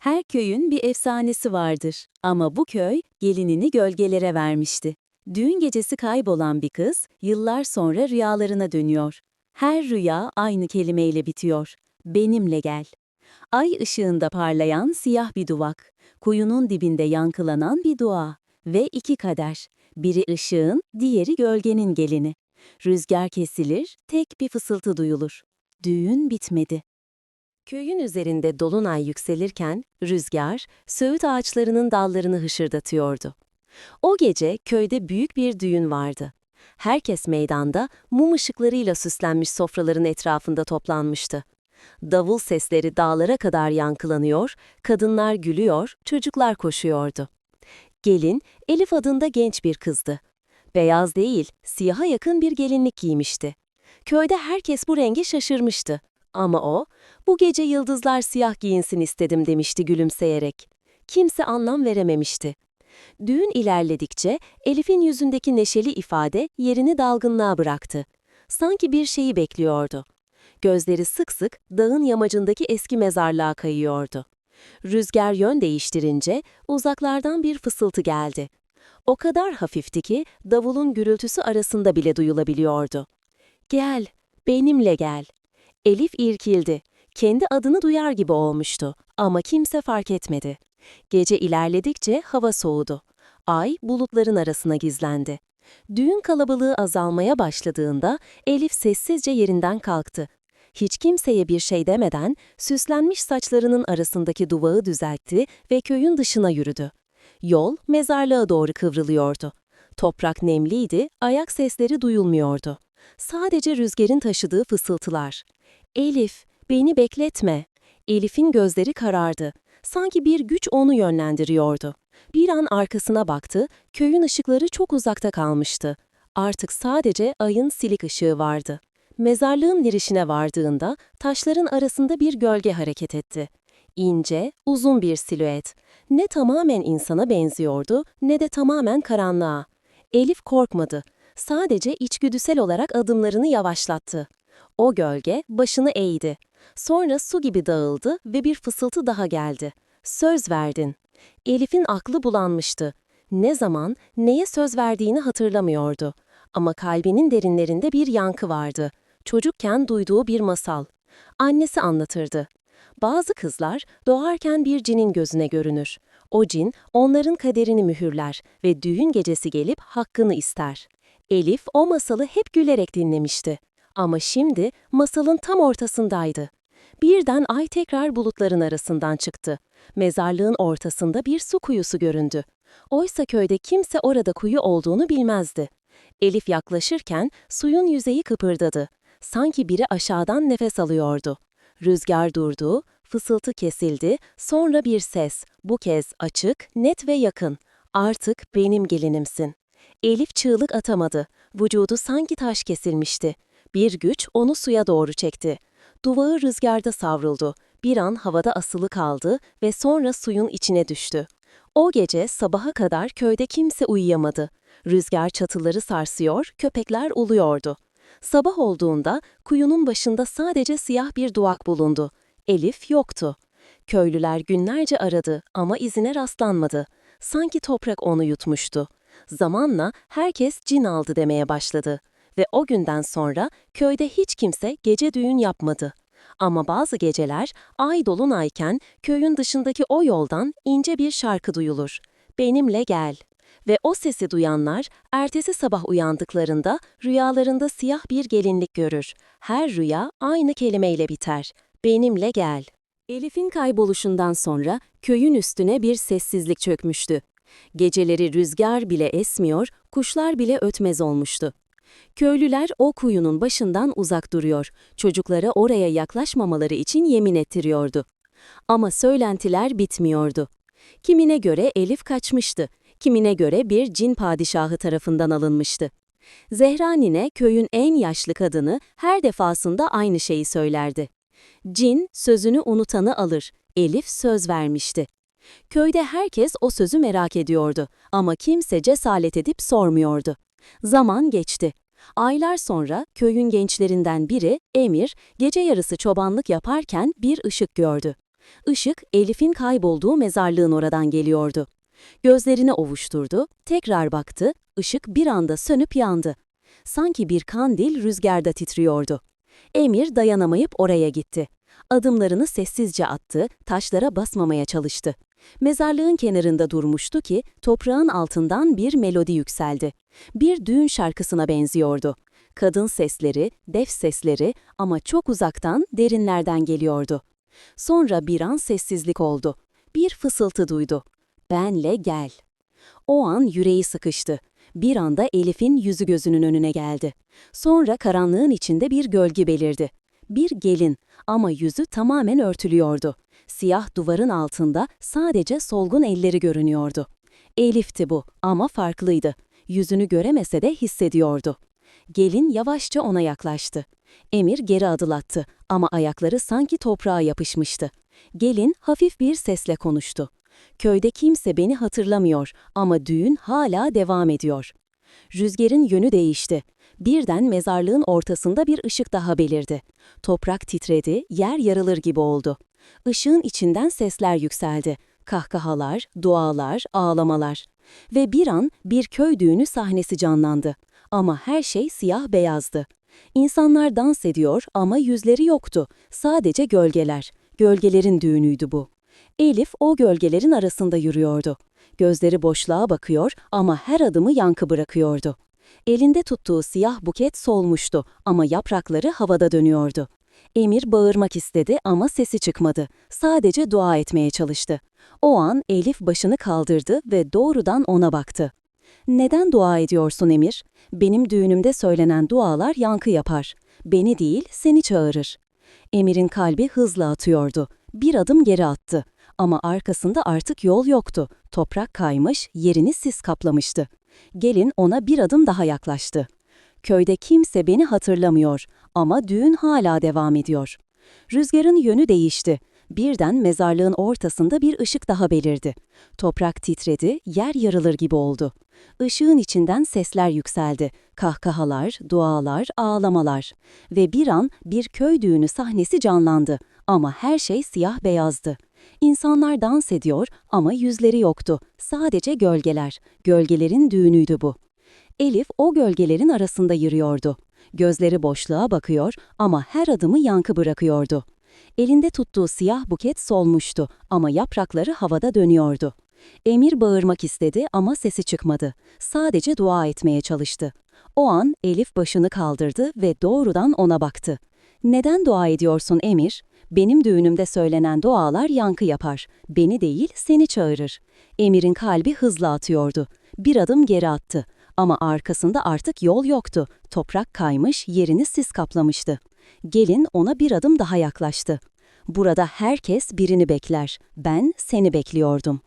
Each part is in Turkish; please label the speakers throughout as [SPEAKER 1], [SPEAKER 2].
[SPEAKER 1] Her köyün bir efsanesi vardır ama bu köy gelinini gölgelere vermişti. Düğün gecesi kaybolan bir kız yıllar sonra rüyalarına dönüyor. Her rüya aynı kelimeyle bitiyor. Benimle gel. Ay ışığında parlayan siyah bir duvak, kuyunun dibinde yankılanan bir dua ve iki kader. Biri ışığın, diğeri gölgenin gelini. Rüzgar kesilir, tek bir fısıltı duyulur. Düğün bitmedi. Köyün üzerinde dolunay yükselirken rüzgar söğüt ağaçlarının dallarını hışırdatıyordu. O gece köyde büyük bir düğün vardı. Herkes meydanda mum ışıklarıyla süslenmiş sofraların etrafında toplanmıştı. Davul sesleri dağlara kadar yankılanıyor, kadınlar gülüyor, çocuklar koşuyordu. Gelin Elif adında genç bir kızdı. Beyaz değil, siyaha yakın bir gelinlik giymişti. Köyde herkes bu renge şaşırmıştı. Ama o, bu gece yıldızlar siyah giyinsin istedim demişti gülümseyerek. Kimse anlam verememişti. Düğün ilerledikçe Elif'in yüzündeki neşeli ifade yerini dalgınlığa bıraktı. Sanki bir şeyi bekliyordu. Gözleri sık sık dağın yamacındaki eski mezarlığa kayıyordu. Rüzgar yön değiştirince uzaklardan bir fısıltı geldi. O kadar hafifti ki davulun gürültüsü arasında bile duyulabiliyordu. Gel, benimle gel. Elif irkildi. Kendi adını duyar gibi olmuştu ama kimse fark etmedi. Gece ilerledikçe hava soğudu. Ay bulutların arasına gizlendi. Düğün kalabalığı azalmaya başladığında Elif sessizce yerinden kalktı. Hiç kimseye bir şey demeden süslenmiş saçlarının arasındaki duvağı düzeltti ve köyün dışına yürüdü. Yol mezarlığa doğru kıvrılıyordu. Toprak nemliydi, ayak sesleri duyulmuyordu. Sadece rüzgarın taşıdığı fısıltılar. Elif, beni bekletme. Elif'in gözleri karardı. Sanki bir güç onu yönlendiriyordu. Bir an arkasına baktı, köyün ışıkları çok uzakta kalmıştı. Artık sadece ayın silik ışığı vardı. Mezarlığın girişine vardığında taşların arasında bir gölge hareket etti. İnce, uzun bir silüet. Ne tamamen insana benziyordu ne de tamamen karanlığa. Elif korkmadı. Sadece içgüdüsel olarak adımlarını yavaşlattı. O gölge başını eğdi. Sonra su gibi dağıldı ve bir fısıltı daha geldi. Söz verdin. Elif'in aklı bulanmıştı. Ne zaman, neye söz verdiğini hatırlamıyordu. Ama kalbinin derinlerinde bir yankı vardı. Çocukken duyduğu bir masal. Annesi anlatırdı. Bazı kızlar doğarken bir cinin gözüne görünür. O cin onların kaderini mühürler ve düğün gecesi gelip hakkını ister. Elif o masalı hep gülerek dinlemişti. Ama şimdi masalın tam ortasındaydı. Birden ay tekrar bulutların arasından çıktı. Mezarlığın ortasında bir su kuyusu göründü. Oysa köyde kimse orada kuyu olduğunu bilmezdi. Elif yaklaşırken suyun yüzeyi kıpırdadı. Sanki biri aşağıdan nefes alıyordu. Rüzgar durdu, fısıltı kesildi, sonra bir ses, bu kez açık, net ve yakın. Artık benim gelinimsin. Elif çığlık atamadı. Vücudu sanki taş kesilmişti. Bir güç onu suya doğru çekti. Duvağı rüzgarda savruldu. Bir an havada asılı kaldı ve sonra suyun içine düştü. O gece sabaha kadar köyde kimse uyuyamadı. Rüzgar çatıları sarsıyor, köpekler uluyordu. Sabah olduğunda kuyunun başında sadece siyah bir duvak bulundu. Elif yoktu. Köylüler günlerce aradı ama izine rastlanmadı. Sanki toprak onu yutmuştu. Zamanla herkes cin aldı demeye başladı ve o günden sonra köyde hiç kimse gece düğün yapmadı. Ama bazı geceler ay dolunayken köyün dışındaki o yoldan ince bir şarkı duyulur. Benimle gel. Ve o sesi duyanlar ertesi sabah uyandıklarında rüyalarında siyah bir gelinlik görür. Her rüya aynı kelimeyle biter. Benimle gel. Elif'in kayboluşundan sonra köyün üstüne bir sessizlik çökmüştü. Geceleri rüzgar bile esmiyor, kuşlar bile ötmez olmuştu. Köylüler o kuyunun başından uzak duruyor, çocuklara oraya yaklaşmamaları için yemin ettiriyordu. Ama söylentiler bitmiyordu. Kimine göre Elif kaçmıştı, kimine göre bir cin padişahı tarafından alınmıştı. Zehra nine köyün en yaşlı kadını her defasında aynı şeyi söylerdi. Cin sözünü unutanı alır, Elif söz vermişti. Köyde herkes o sözü merak ediyordu ama kimse cesaret edip sormuyordu. Zaman geçti. Aylar sonra köyün gençlerinden biri, Emir, gece yarısı çobanlık yaparken bir ışık gördü. Işık, Elif'in kaybolduğu mezarlığın oradan geliyordu. Gözlerini ovuşturdu, tekrar baktı, ışık bir anda sönüp yandı. Sanki bir kandil rüzgarda titriyordu. Emir dayanamayıp oraya gitti. Adımlarını sessizce attı, taşlara basmamaya çalıştı. Mezarlığın kenarında durmuştu ki toprağın altından bir melodi yükseldi. Bir düğün şarkısına benziyordu. Kadın sesleri, def sesleri ama çok uzaktan, derinlerden geliyordu. Sonra bir an sessizlik oldu. Bir fısıltı duydu. Benle gel. O an yüreği sıkıştı. Bir anda Elif'in yüzü gözünün önüne geldi. Sonra karanlığın içinde bir gölge belirdi. Bir gelin ama yüzü tamamen örtülüyordu. Siyah duvarın altında sadece solgun elleri görünüyordu. Elif'ti bu ama farklıydı. Yüzünü göremese de hissediyordu. Gelin yavaşça ona yaklaştı. Emir geri adım attı ama ayakları sanki toprağa yapışmıştı. Gelin hafif bir sesle konuştu. Köyde kimse beni hatırlamıyor ama düğün hala devam ediyor. Rüzgarın yönü değişti. Birden mezarlığın ortasında bir ışık daha belirdi. Toprak titredi, yer yarılır gibi oldu. Işığın içinden sesler yükseldi. Kahkahalar, dualar, ağlamalar. Ve bir an bir köy düğünü sahnesi canlandı. Ama her şey siyah beyazdı. İnsanlar dans ediyor ama yüzleri yoktu. Sadece gölgeler. Gölgelerin düğünüydü bu. Elif o gölgelerin arasında yürüyordu. Gözleri boşluğa bakıyor ama her adımı yankı bırakıyordu. Elinde tuttuğu siyah buket solmuştu ama yaprakları havada dönüyordu. Emir bağırmak istedi ama sesi çıkmadı. Sadece dua etmeye çalıştı. O an Elif başını kaldırdı ve doğrudan ona baktı. Neden dua ediyorsun Emir? Benim düğünümde söylenen dualar yankı yapar. Beni değil, seni çağırır. Emir'in kalbi hızla atıyordu. Bir adım geri attı. Ama arkasında artık yol yoktu. Toprak kaymış, yerini sis kaplamıştı. Gelin ona bir adım daha yaklaştı. Köyde kimse beni hatırlamıyor ama düğün hala devam ediyor. Rüzgarın yönü değişti. Birden mezarlığın ortasında bir ışık daha belirdi. Toprak titredi, yer yarılır gibi oldu. Işığın içinden sesler yükseldi. Kahkahalar, dualar, ağlamalar. Ve bir an bir köy düğünü sahnesi canlandı. Ama her şey siyah beyazdı. İnsanlar dans ediyor ama yüzleri yoktu. Sadece gölgeler. Gölgelerin düğünüydü bu. Elif o gölgelerin arasında yürüyordu. Gözleri boşluğa bakıyor ama her adımı yankı bırakıyordu. Elinde tuttuğu siyah buket solmuştu ama yaprakları havada dönüyordu. Emir bağırmak istedi ama sesi çıkmadı. Sadece dua etmeye çalıştı. O an Elif başını kaldırdı ve doğrudan ona baktı. Neden dua ediyorsun Emir? Benim düğünümde söylenen dualar yankı yapar. Beni değil, seni çağırır. Emir'in kalbi hızla atıyordu. Bir adım geri attı. Ama arkasında artık yol yoktu. Toprak kaymış, yerini sis kaplamıştı. Gelin ona bir adım daha yaklaştı. Burada herkes birini bekler. Ben seni bekliyordum.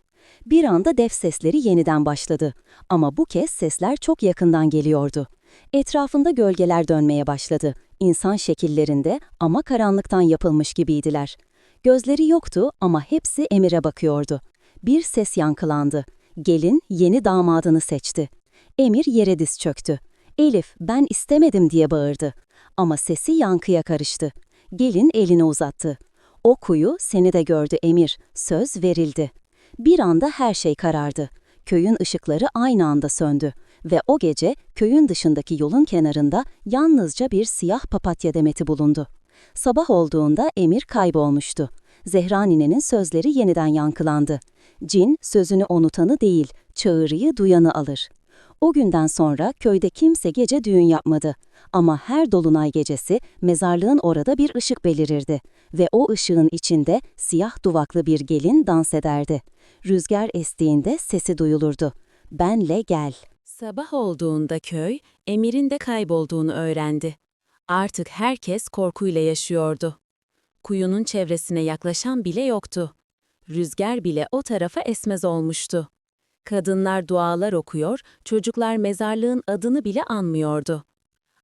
[SPEAKER 1] Bir anda def sesleri yeniden başladı. Ama bu kez sesler çok yakından geliyordu. Etrafında gölgeler dönmeye başladı. İnsan şekillerinde ama karanlıktan yapılmış gibiydiler. Gözleri yoktu ama hepsi Emir'e bakıyordu. Bir ses yankılandı. Gelin yeni damadını seçti. Emir yere diz çöktü. Elif ben istemedim diye bağırdı. Ama sesi yankıya karıştı. Gelin elini uzattı. O kuyu seni de gördü Emir. Söz verildi. Bir anda her şey karardı. Köyün ışıkları aynı anda söndü ve o gece köyün dışındaki yolun kenarında yalnızca bir siyah papatya demeti bulundu. Sabah olduğunda Emir kaybolmuştu. Zehra ninenin sözleri yeniden yankılandı. Cin sözünü unutanı değil, çağrıyı duyanı alır. O günden sonra köyde kimse gece düğün yapmadı. Ama her dolunay gecesi mezarlığın orada bir ışık belirirdi ve o ışığın içinde siyah duvaklı bir gelin dans ederdi. Rüzgar estiğinde sesi duyulurdu. Benle gel. Sabah olduğunda köy, Emir'in de kaybolduğunu öğrendi. Artık herkes korkuyla yaşıyordu. Kuyunun çevresine yaklaşan bile yoktu. Rüzgar bile o tarafa esmez olmuştu. Kadınlar dualar okuyor, çocuklar mezarlığın adını bile anmıyordu.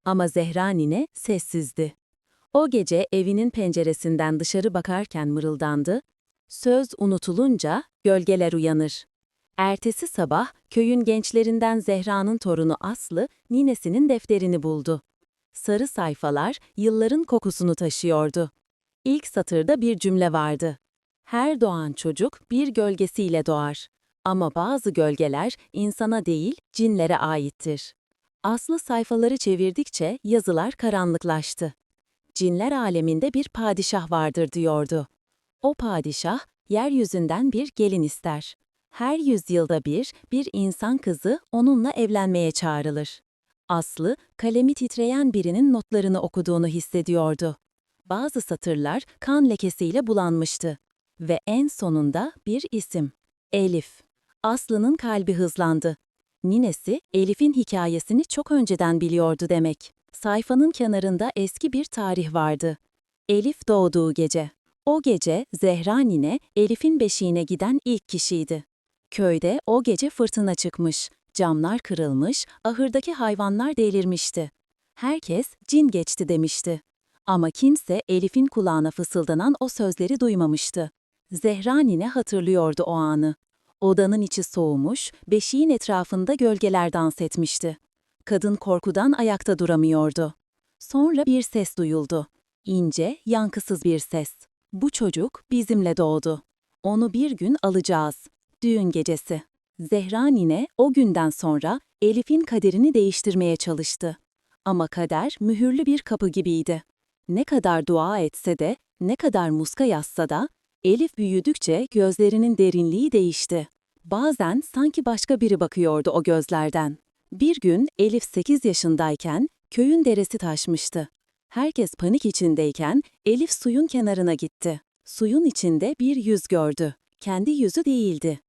[SPEAKER 1] Ama Zehra nine sessizdi. O gece evinin penceresinden dışarı bakarken mırıldandı. Söz unutulunca gölgeler uyanır. Ertesi sabah köyün gençlerinden Zehra'nın torunu Aslı ninesinin defterini buldu. Sarı sayfalar yılların kokusunu taşıyordu. İlk satırda bir cümle vardı. Her doğan çocuk bir gölgesiyle doğar. Ama bazı gölgeler insana değil, cinlere aittir. Aslı sayfaları çevirdikçe yazılar karanlıklaştı. Cinler aleminde bir padişah vardır diyordu. O padişah, yeryüzünden bir gelin ister. Her yüzyılda bir, bir insan kızı onunla evlenmeye çağrılır. Aslı, kalemi titreyen birinin notlarını okuduğunu hissediyordu. Bazı satırlar kan lekesiyle bulanmıştı. Ve en sonunda bir isim. Elif. Aslı'nın kalbi hızlandı. Ninesi, Elif'in hikayesini çok önceden biliyordu demek. Sayfanın kenarında eski bir tarih vardı. Elif doğduğu gece. O gece Zehra nine Elif'in beşiğine giden ilk kişiydi. Köyde o gece fırtına çıkmış, camlar kırılmış, ahırdaki hayvanlar delirmişti. Herkes cin geçti demişti. Ama kimse Elif'in kulağına fısıldanan o sözleri duymamıştı. Zehra nine hatırlıyordu o anı. Odanın içi soğumuş, beşiğin etrafında gölgeler dans etmişti. Kadın korkudan ayakta duramıyordu. Sonra bir ses duyuldu. İnce, yankısız bir ses. Bu çocuk bizimle doğdu. Onu bir gün alacağız. Düğün gecesi. Zehra nine o günden sonra Elif'in kaderini değiştirmeye çalıştı. Ama kader mühürlü bir kapı gibiydi. Ne kadar dua etse de, ne kadar muska yazsa da, Elif büyüdükçe gözlerinin derinliği değişti. Bazen sanki başka biri bakıyordu o gözlerden. Bir gün Elif 8 yaşındayken köyün deresi taşmıştı. Herkes panik içindeyken Elif suyun kenarına gitti. Suyun içinde bir yüz gördü. Kendi yüzü değildi.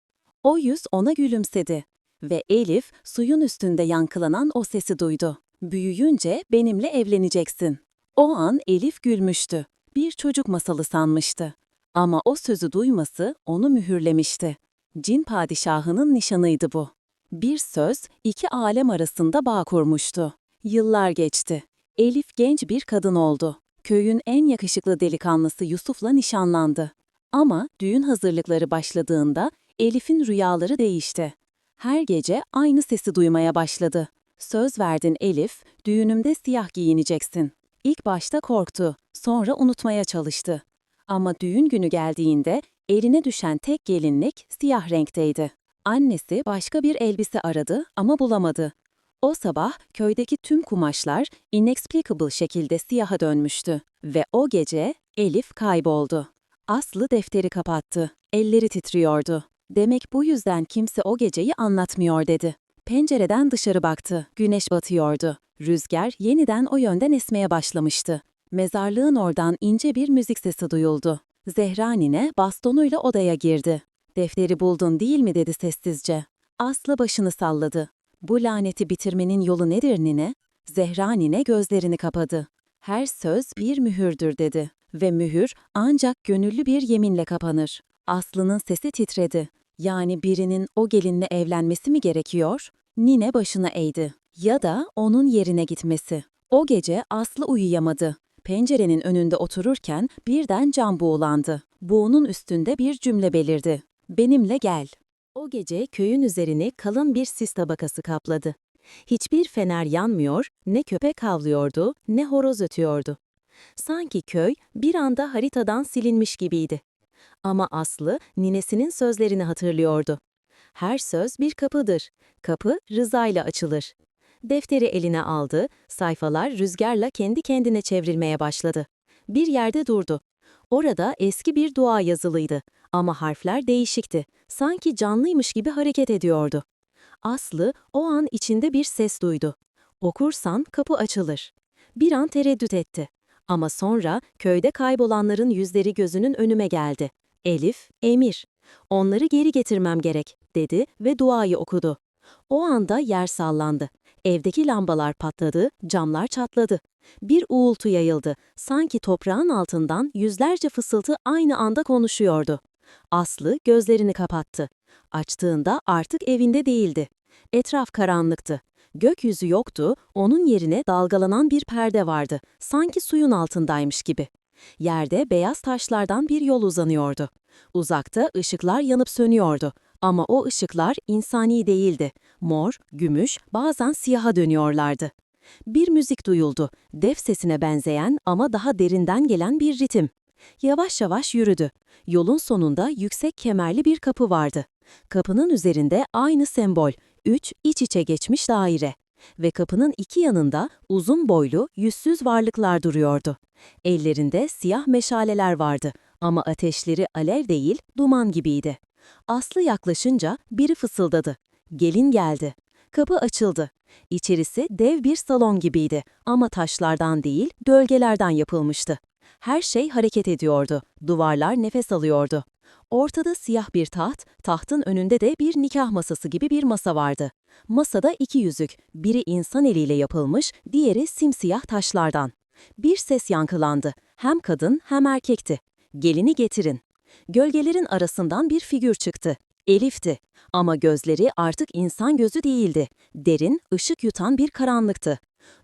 [SPEAKER 1] O yüz ona gülümsedi. Ve Elif suyun üstünde yankılanan o sesi duydu. Büyüyünce benimle evleneceksin. O an Elif gülmüştü. Bir çocuk masalı sanmıştı. Ama o sözü duyması onu mühürlemişti. Cin padişahının nişanıydı bu. Bir söz iki alem arasında bağ kurmuştu. Yıllar geçti. Elif genç bir kadın oldu. Köyün en yakışıklı delikanlısı Yusuf'la nişanlandı. Ama düğün hazırlıkları başladığında Elif'in rüyaları değişti. Her gece aynı sesi duymaya başladı. Söz verdin Elif, düğünümde siyah giyineceksin. İlk başta korktu, sonra unutmaya çalıştı. Ama düğün günü geldiğinde eline düşen tek gelinlik siyah renkteydi. Annesi başka bir elbise aradı ama bulamadı. O sabah köydeki tüm kumaşlar inexplicable şekilde siyaha dönmüştü ve o gece Elif kayboldu. Aslı defteri kapattı. Elleri titriyordu. Demek bu yüzden kimse o geceyi anlatmıyor dedi. Pencereden dışarı baktı. Güneş batıyordu. Rüzgar yeniden o yönden esmeye başlamıştı. Mezarlığın oradan ince bir müzik sesi duyuldu. Zehra nine bastonuyla odaya girdi. Defteri buldun değil mi dedi sessizce. Aslı başını salladı. Bu laneti bitirmenin yolu nedir nine? Zehra nine gözlerini kapadı. Her söz bir mühürdür dedi. Ve mühür ancak gönüllü bir yeminle kapanır. Aslı'nın sesi titredi. Yani birinin o gelinle evlenmesi mi gerekiyor? Nine başına eğdi. Ya da onun yerine gitmesi. O gece Aslı uyuyamadı. Pencerenin önünde otururken birden cam buğulandı. Buğunun üstünde bir cümle belirdi. Benimle gel. O gece köyün üzerini kalın bir sis tabakası kapladı. Hiçbir fener yanmıyor, ne köpek havlıyordu, ne horoz ötüyordu. Sanki köy bir anda haritadan silinmiş gibiydi. Ama Aslı ninesinin sözlerini hatırlıyordu. Her söz bir kapıdır. Kapı rızayla açılır. Defteri eline aldı, sayfalar rüzgarla kendi kendine çevrilmeye başladı. Bir yerde durdu. Orada eski bir dua yazılıydı ama harfler değişikti. Sanki canlıymış gibi hareket ediyordu. Aslı o an içinde bir ses duydu. Okursan kapı açılır. Bir an tereddüt etti. Ama sonra köyde kaybolanların yüzleri gözünün önüme geldi. Elif, Emir. Onları geri getirmem gerek, dedi ve duayı okudu. O anda yer sallandı. Evdeki lambalar patladı, camlar çatladı. Bir uğultu yayıldı. Sanki toprağın altından yüzlerce fısıltı aynı anda konuşuyordu. Aslı gözlerini kapattı. Açtığında artık evinde değildi. Etraf karanlıktı. Gökyüzü yoktu, onun yerine dalgalanan bir perde vardı. Sanki suyun altındaymış gibi. Yerde beyaz taşlardan bir yol uzanıyordu. Uzakta ışıklar yanıp sönüyordu. Ama o ışıklar insani değildi. Mor, gümüş, bazen siyaha dönüyorlardı. Bir müzik duyuldu. Def sesine benzeyen ama daha derinden gelen bir ritim. Yavaş yavaş yürüdü. Yolun sonunda yüksek kemerli bir kapı vardı. Kapının üzerinde aynı sembol, üç iç içe geçmiş daire. Ve kapının iki yanında uzun boylu, yüzsüz varlıklar duruyordu. Ellerinde siyah meşaleler vardı ama ateşleri alev değil, duman gibiydi. Aslı yaklaşınca biri fısıldadı. Gelin geldi. Kapı açıldı. İçerisi dev bir salon gibiydi ama taşlardan değil, gölgelerden yapılmıştı. Her şey hareket ediyordu. Duvarlar nefes alıyordu. Ortada siyah bir taht, tahtın önünde de bir nikah masası gibi bir masa vardı. Masada iki yüzük, biri insan eliyle yapılmış, diğeri simsiyah taşlardan. Bir ses yankılandı. Hem kadın hem erkekti. Gelini getirin. Gölgelerin arasından bir figür çıktı. Elif'ti. Ama gözleri artık insan gözü değildi. Derin, ışık yutan bir karanlıktı.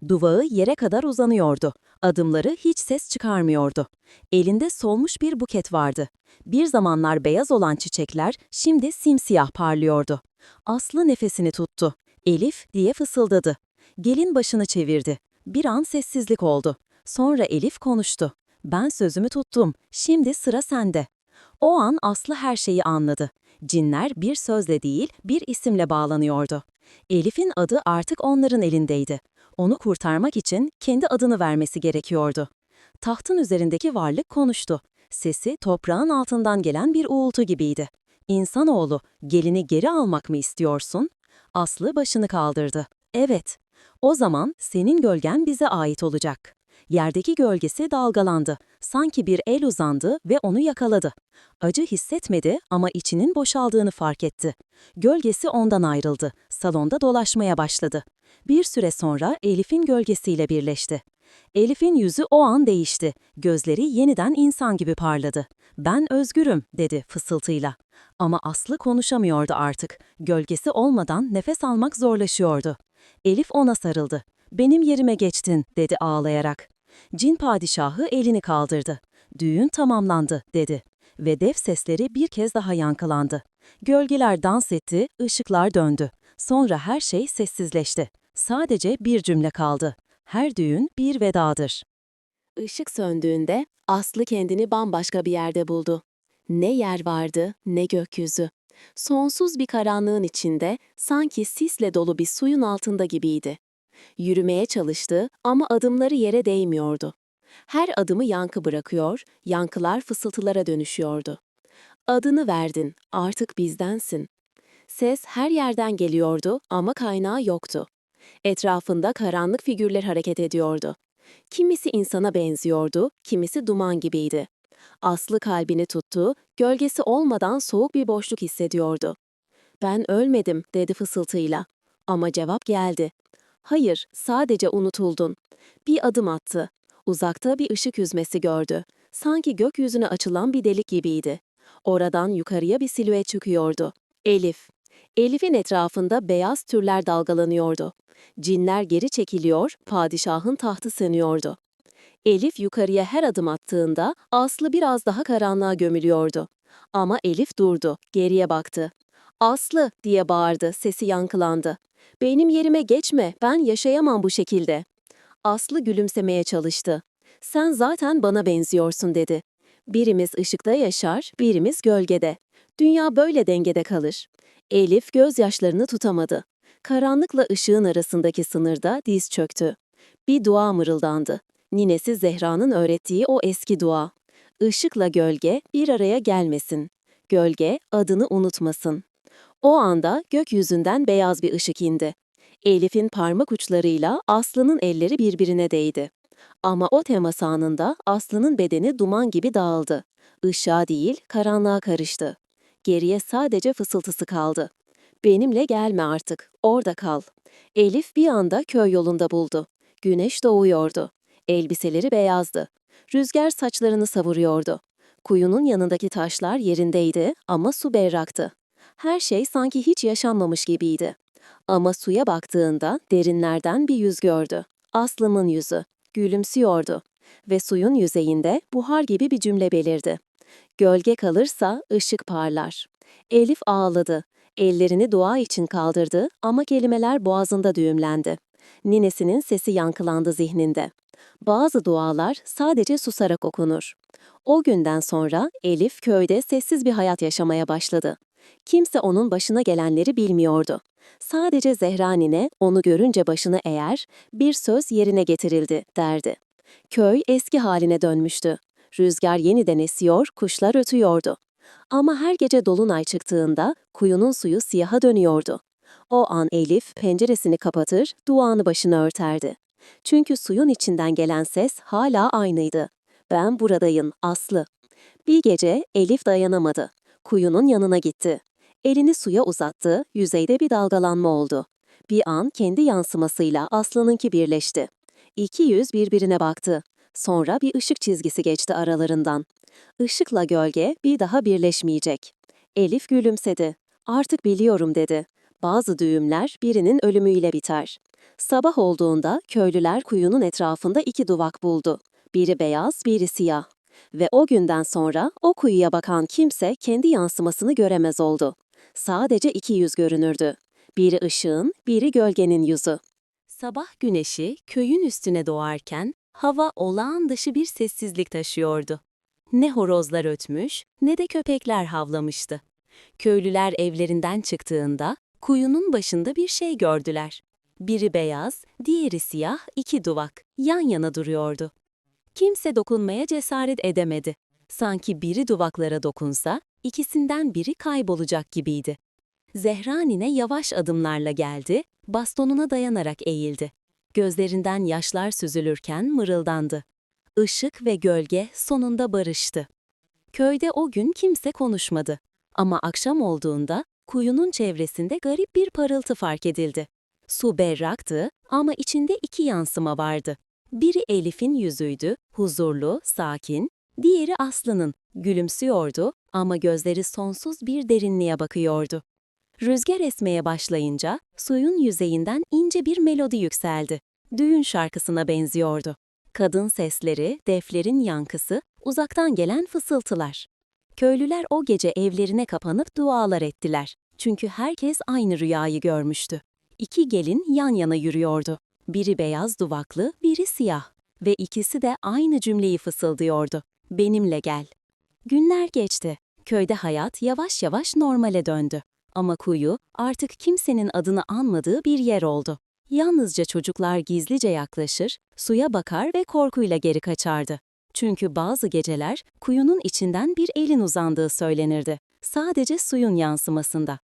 [SPEAKER 1] Duvağı yere kadar uzanıyordu. Adımları hiç ses çıkarmıyordu. Elinde solmuş bir buket vardı. Bir zamanlar beyaz olan çiçekler şimdi simsiyah parlıyordu. Aslı nefesini tuttu. Elif diye fısıldadı. Gelin başını çevirdi. Bir an sessizlik oldu. Sonra Elif konuştu. Ben sözümü tuttum. Şimdi sıra sende. O an Aslı her şeyi anladı. Cinler bir sözle değil, bir isimle bağlanıyordu. Elif'in adı artık onların elindeydi. Onu kurtarmak için kendi adını vermesi gerekiyordu. Tahtın üzerindeki varlık konuştu. Sesi toprağın altından gelen bir uğultu gibiydi. İnsanoğlu, gelini geri almak mı istiyorsun? Aslı başını kaldırdı. Evet. O zaman senin gölgen bize ait olacak. Yerdeki gölgesi dalgalandı. Sanki bir el uzandı ve onu yakaladı. Acı hissetmedi ama içinin boşaldığını fark etti. Gölgesi ondan ayrıldı. Salonda dolaşmaya başladı. Bir süre sonra Elif'in gölgesiyle birleşti. Elif'in yüzü o an değişti. Gözleri yeniden insan gibi parladı. Ben özgürüm dedi fısıltıyla. Ama Aslı konuşamıyordu artık. Gölgesi olmadan nefes almak zorlaşıyordu. Elif ona sarıldı. Benim yerime geçtin dedi ağlayarak. Cin padişahı elini kaldırdı. Düğün tamamlandı dedi. Ve dev sesleri bir kez daha yankılandı. Gölgeler dans etti, ışıklar döndü. Sonra her şey sessizleşti. Sadece bir cümle kaldı. Her düğün bir vedadır. Işık söndüğünde Aslı kendini bambaşka bir yerde buldu. Ne yer vardı, ne gökyüzü. Sonsuz bir karanlığın içinde sanki sisle dolu bir suyun altında gibiydi. Yürümeye çalıştı ama adımları yere değmiyordu. Her adımı yankı bırakıyor, yankılar fısıltılara dönüşüyordu. Adını verdin, artık bizdensin. Ses her yerden geliyordu ama kaynağı yoktu. Etrafında karanlık figürler hareket ediyordu. Kimisi insana benziyordu, kimisi duman gibiydi. Aslı kalbini tuttu, gölgesi olmadan soğuk bir boşluk hissediyordu. Ben ölmedim dedi fısıltıyla. Ama cevap geldi. Hayır, sadece unutuldun. Bir adım attı. Uzakta bir ışık yüzmesi gördü. Sanki gökyüzüne açılan bir delik gibiydi. Oradan yukarıya bir silüet çıkıyordu. Elif. Elif'in etrafında beyaz türler dalgalanıyordu. Cinler geri çekiliyor, padişahın tahtı sönüyordu. Elif yukarıya her adım attığında Aslı biraz daha karanlığa gömülüyordu. Ama Elif durdu, geriye baktı. Aslı diye bağırdı, sesi yankılandı. Benim yerime geçme, ben yaşayamam bu şekilde. Aslı gülümsemeye çalıştı. Sen zaten bana benziyorsun dedi. Birimiz ışıkta yaşar, birimiz gölgede. Dünya böyle dengede kalır. Elif gözyaşlarını tutamadı. Karanlıkla ışığın arasındaki sınırda diz çöktü. Bir dua mırıldandı. Ninesi Zehra'nın öğrettiği o eski dua. Işıkla gölge bir araya gelmesin. Gölge adını unutmasın. O anda gökyüzünden beyaz bir ışık indi. Elif'in parmak uçlarıyla Aslı'nın elleri birbirine değdi. Ama o temas anında Aslı'nın bedeni duman gibi dağıldı. Işığa değil, karanlığa karıştı. Geriye sadece fısıltısı kaldı. Benimle gelme artık, orada kal. Elif bir anda köy yolunda buldu. Güneş doğuyordu. Elbiseleri beyazdı. Rüzgar saçlarını savuruyordu. Kuyunun yanındaki taşlar yerindeydi ama su berraktı. Her şey sanki hiç yaşanmamış gibiydi. Ama suya baktığında derinlerden bir yüz gördü. Aslım'ın yüzü. Gülümsüyordu. Ve suyun yüzeyinde buhar gibi bir cümle belirdi. Gölge kalırsa ışık parlar. Elif ağladı. Ellerini dua için kaldırdı ama kelimeler boğazında düğümlendi.
[SPEAKER 2] Ninesinin sesi yankılandı zihninde. Bazı dualar sadece susarak okunur. O günden sonra Elif köyde sessiz bir hayat yaşamaya başladı. Kimse onun başına gelenleri bilmiyordu. Sadece Zehra nine onu görünce başını eğer, bir söz yerine getirildi derdi. Köy eski haline dönmüştü. Rüzgar yeniden esiyor, kuşlar ötüyordu. Ama her gece dolunay çıktığında kuyunun suyu siyaha dönüyordu. O an Elif penceresini kapatır, duanı başına örterdi. Çünkü suyun içinden gelen ses hala aynıydı. Ben buradayım, Aslı. Bir gece Elif dayanamadı. Kuyunun yanına gitti. Elini suya uzattı, yüzeyde bir dalgalanma oldu. Bir an kendi yansımasıyla Aslı'nınki birleşti. İki yüz birbirine baktı. Sonra bir ışık çizgisi geçti aralarından. Işıkla gölge bir daha birleşmeyecek. Elif gülümsedi. Artık biliyorum dedi. Bazı düğümler birinin ölümüyle biter. Sabah olduğunda köylüler kuyunun etrafında iki duvak buldu. Biri beyaz, biri siyah. Ve o günden sonra o kuyuya bakan kimse kendi yansımasını göremez oldu. Sadece iki yüz görünürdü. Biri ışığın, biri gölgenin yüzü.
[SPEAKER 1] Sabah güneşi köyün üstüne doğarken hava olağan dışı bir sessizlik taşıyordu. Ne horozlar ötmüş ne de köpekler havlamıştı. Köylüler evlerinden çıktığında kuyunun başında bir şey gördüler. Biri beyaz, diğeri siyah iki duvak yan yana duruyordu. Kimse dokunmaya cesaret edemedi. Sanki biri duvaklara dokunsa ikisinden biri kaybolacak gibiydi. Zehra nine yavaş adımlarla geldi, bastonuna dayanarak eğildi. Gözlerinden yaşlar süzülürken mırıldandı. Işık ve gölge sonunda barıştı. Köyde o gün kimse konuşmadı. Ama akşam olduğunda kuyunun çevresinde garip bir parıltı fark edildi. Su berraktı ama içinde iki yansıma vardı. Biri Elif'in yüzüydü, huzurlu, sakin. Diğeri Aslı'nın, gülümsüyordu ama gözleri sonsuz bir derinliğe bakıyordu. Rüzgar esmeye başlayınca suyun yüzeyinden ince bir melodi yükseldi. Düğün şarkısına benziyordu. Kadın sesleri, deflerin yankısı, uzaktan gelen fısıltılar. Köylüler o gece evlerine kapanıp dualar ettiler. Çünkü herkes aynı rüyayı görmüştü. İki gelin yan yana yürüyordu. Biri beyaz duvaklı, biri siyah. Ve ikisi de aynı cümleyi fısıldıyordu. Benimle gel. Günler geçti. Köyde hayat yavaş yavaş normale döndü. Ama kuyu artık kimsenin adını anmadığı bir yer oldu. Yalnızca çocuklar gizlice yaklaşır, suya bakar ve korkuyla geri kaçardı. Çünkü bazı geceler kuyunun içinden bir elin uzandığı söylenirdi. Sadece suyun yansımasında.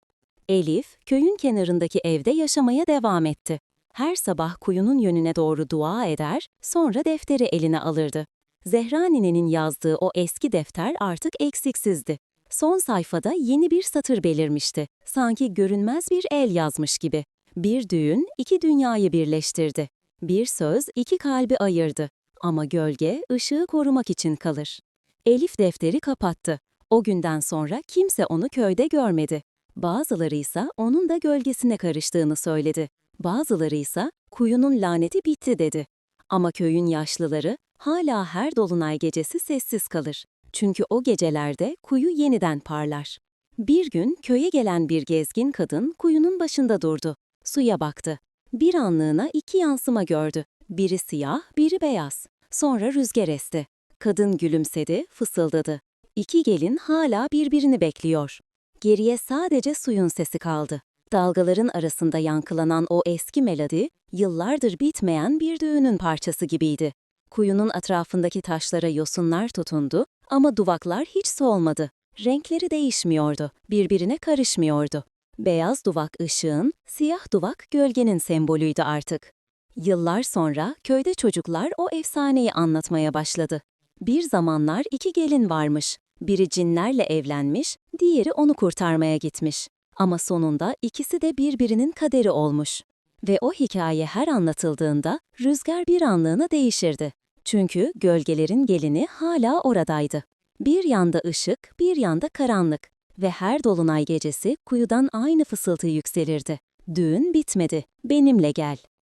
[SPEAKER 1] Elif, köyün kenarındaki evde yaşamaya devam etti. Her sabah kuyunun yönüne doğru dua eder, sonra defteri eline alırdı. Zehra ninenin yazdığı o eski defter artık eksiksizdi. Son sayfada yeni bir satır belirmişti. Sanki görünmez bir el yazmış gibi. Bir düğün iki dünyayı birleştirdi. Bir söz iki kalbi ayırdı. Ama gölge ışığı korumak için kalır. Elif defteri kapattı. O günden sonra kimse onu köyde görmedi. Bazıları ise onun da gölgesine karıştığını söyledi. Bazıları ise kuyunun laneti bitti dedi. Ama köyün yaşlıları hala her dolunay gecesi sessiz kalır. Çünkü o gecelerde kuyu yeniden parlar. Bir gün köye gelen bir gezgin kadın kuyunun başında durdu. Suya baktı. Bir anlığına iki yansıma gördü. Biri siyah, biri beyaz. Sonra rüzgar esti. Kadın gülümsedi, fısıldadı. İki gelin hala birbirini bekliyor. Geriye sadece suyun sesi kaldı. Dalgaların arasında yankılanan o eski melodi, yıllardır bitmeyen bir düğünün parçası gibiydi. Kuyunun etrafındaki taşlara yosunlar tutundu ama duvaklar hiç solmadı. Renkleri değişmiyordu, birbirine karışmıyordu. Beyaz duvak ışığın, siyah duvak gölgenin sembolüydü artık. Yıllar sonra köyde çocuklar o efsaneyi anlatmaya başladı. Bir zamanlar iki gelin varmış. Biri cinlerle evlenmiş, diğeri onu kurtarmaya gitmiş. Ama sonunda ikisi de birbirinin kaderi olmuş. Ve o hikaye her anlatıldığında rüzgar bir anlığına değişirdi. Çünkü gölgelerin gelini hala oradaydı. Bir yanda ışık, bir yanda karanlık ve her dolunay gecesi kuyudan aynı fısıltı yükselirdi. Düğün bitmedi, benimle gel.